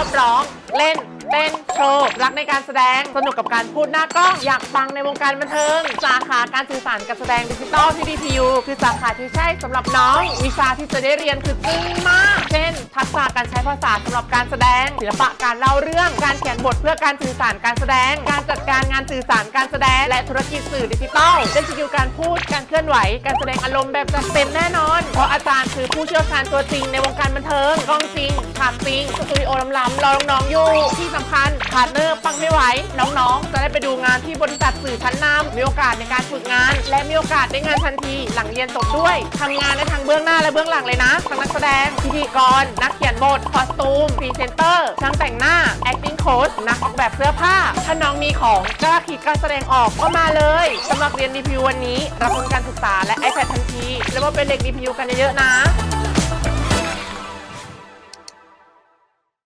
อบร้อง เล่นเต้น โชว์ รักในการแสดง สนุกกับการพูดหน้ากล้อง อยากปังในวงการบันเทิง สาขาการสื่อสารการแสดงดิจิตอลที่ DPU คือสาขาที่ใช่สำหรับน้อง วิชาที่จะได้เรียนคือจึ้งมาก เช่น ทักษะการใช้ภาษาสำหรับการแสดง ศิลปะการเล่าเรื่อง การเขียนบทเพื่อการสื่อสารการแสดง การจัดการงานสื่อสารการแสดง และธุรกิจสื่อดิจิตอลได้สกิลการพูด การเคลื่อนไหว การแสดงอารมณ์แบบจัดเต็มแน่นอน เพราะอาจารย์คือผู้เชี่ยวชาญตัวจริงในวงการบันเทิงกล้องจริงฉากจริงสตูดิโอล้ำๆรอน้องๆอยู่ที่สำคัญพาร์ทเนอร์ปังไม่ไหว น้องๆ จะได้ไปดูงานที่บริษัทสื่อชั้นนำมีโอกาสในการฝึกงาน และมีโอกาสได้งานทันทีหลังเรียนจบด้วยทำงานได้ทั้งเบื้องหน้าและเบื้องหลังเลยนะทั้งนักแสดงพิธีกร นักเขียนบทคอสตูมพรีเซนเตอร์ช่างแต่งหน้า acting coach นักออกแบบเสื้อผ้าถ้าน้องมีของกล้าขีดกล้าแสดงออกก็มาเลยสมัครเรียน DPU วันนี้รับทุนการศึกษาและ iPad ทันทีแล้วมาเป็นเด็ก DPU กันเยอะๆนะ